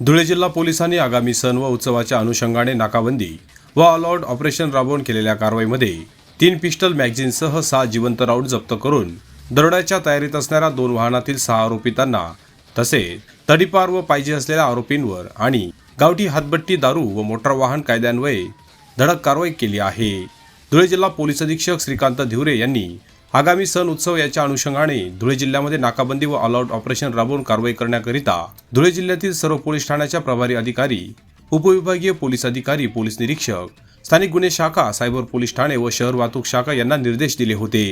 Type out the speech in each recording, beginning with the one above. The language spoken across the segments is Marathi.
धुळे जिल्हा पोलिसांनी आगामी सण व उत्सवाच्या अनुषंगाने नाकाबंदी व ऑल ऑपरेशन राबवून केलेल्या कारवाईमध्ये तीन पिस्टल मॅगझिनसह सहा जिवंत राऊंड जप्त करून दरोड्याच्या तयारीत असणाऱ्या दोन वाहनातील सहा आरोपितांना तसेच तडीपार व पाहिजे असलेल्या आरोपींवर आणि गावठी हातबट्टी दारू व मोटार वाहन कायद्यान्वये धडक कारवाई केली आहे. धुळे जिल्हा पोलीस अधीक्षक श्रीकांत धिवरे यांनी आगामी सण उत्सव याच्या अनुषंगाने धुळे जिल्ह्यामध्ये नाकाबंदी व ऑलआउट ऑपरेशन राबवून कारवाई करण्याकरिता धुळे जिल्ह्यातील सर्व पोलीस ठाण्याच्या प्रभारी अधिकारी उपविभागीय पोलीस अधिकारी पोलीस निरीक्षक स्थानिक गुन्हे शाखा सायबर पोलीस ठाणे व शहर वाहतूक शाखा यांना निर्देश दिले होते.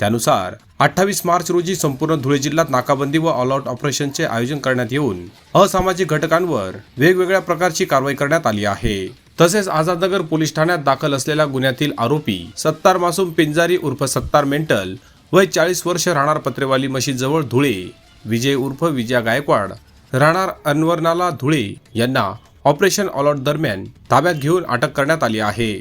त्यानुसार अठ्ठावीस मार्च रोजी संपूर्ण धुळे जिल्ह्यात नाकाबंदी व ऑलआउट ऑपरेशनचे आयोजन करण्यात येऊन असामाजिक घटकांवर वेगवेगळ्या प्रकारची कारवाई करण्यात आली आहे. तसेच आझादनगर पोलीस ठाण्यात दाखल असलेल्या गुन्ह्यातील आरोपी सत्तार मासूम पिंजारी उर्फ सत्तार मेंटल वय चाळीस वर्ष राहणार पत्रेवाली मशीद जवळ धुळे विजय उर्फ विजया गायकवाड राहणार अनवरनाला धुळे यांना ऑपरेशन ऑलआउट दरम्यान ताब्यात घेऊन अटक करण्यात आली आहे.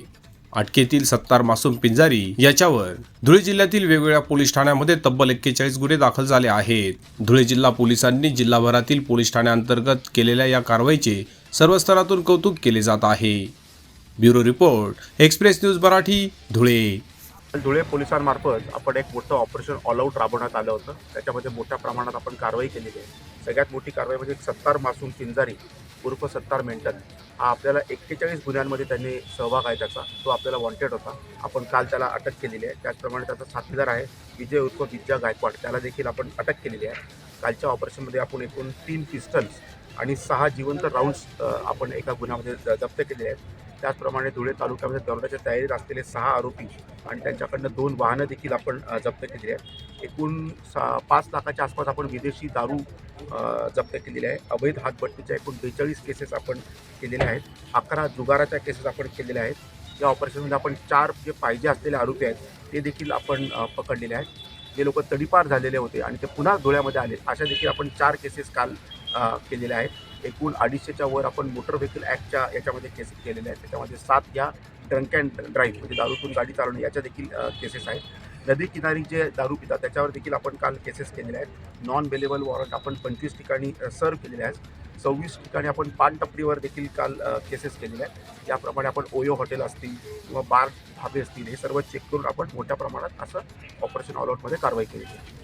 अटकेतील सत्तार मासूम पिंजारी याच्यावर धुळे जिल्ह्यातील वेगवेगळ्या पोलीस ठाण्यामध्ये तब्बल एक्केचाळीस गुन्हे दाखल झाले आहेत. धुळे जिल्हा पोलिसांनी जिल्हाभरातील पोलीस ठाण्याअंतर्गत केलेल्या या कारवाईचे सर्व स्तरातून कौतुक केले जात आहे. Bureau report express news Marathi Dhule. Dhule पोलिसांमार्फत आपण एक मोठं ऑपरेशन ऑल आऊट राबवण्यात आलं होतं. त्याच्यामध्ये मोठ्या प्रमाणात आपण कारवाई केलेली आहे. सगळ्यात मोठी कारवाई म्हणजे सत्तार मासूम पिंजारी उर्फ सत्तार मेंटल. हा आपल्याला एक्केचाळीस गुन्ह्यांमध्ये त्यांनी सहभाग आहे त्याचा. तो आपल्याला वॉन्टेड होता. आपण काल त्याला अटक केलेली आहे. त्याचप्रमाणे त्याचा साथीदार आहे विजय उर्फ विद्या गायकवाड. त्याला देखील आपण अटक केलेली आहे. कालच्या ऑपरेशनमध्ये आपण एकूण तीन पिस्टल्स आणि सहा जिवंत राऊंड्स आपण एका गुन्ह्यामध्ये ज- जप्त केले आहेत. त्याचप्रमाणे धुळे तालुक्यामध्ये दरोड्याच्या तयारीत असलेले सहा आरोपी आणि त्यांच्याकडनं दोन वाहनं देखील आपण जप्त केलेली आहेत. एकूण सा पाच लाखाच्या आसपास आपण विदेशी दारू जप्त केलेली आहे. अवैध हातभट्टीच्या एकूण बेचाळीस केसेस आपण केलेल्या आहेत. अकरा जुगाराच्या केसेस आपण केलेल्या आहेत. या ऑपरेशनमध्ये आपण चार जे पाहिजे असलेले आरोपी आहेत ते देखील आपण पकडलेले आहेत. जे लोक तडीपार झालेले होते आणि ते पुन्हा धुळ्यामध्ये आले अशा देखील आपण चार केसेस काल केलेल्या आहेत. एकूण अडीचशेच्या वर आपण मोटर व्हेकल ॲक्टच्या याच्यामध्ये केसेस केलेल्या आहेत. त्याच्यामध्ये सात या ड्रंक अँड ड्राईव्ह म्हणजे दारूतून गाडी चालवणे याच्या देखील केसेस आहेत. नदी किनारी जे दारू पितात त्याच्यावर देखील आपण काल केसेस केलेल्या आहेत. नॉन बेलेबल वॉरंट आपण पंचवीस ठिकाणी सर्व केलेले आहेत. सव्वीस ठिकाणी आपण पानटपरीवर देखील काल केसेस केलेल्या आहेत. याप्रमाणे आपण ओयो हॉटेल असतील किंवा बार धाबे असतील हे सर्व चेक करून आपण मोठ्या प्रमाणात असं ऑपरेशन ऑलआउटमध्ये कारवाई केलेली आहे.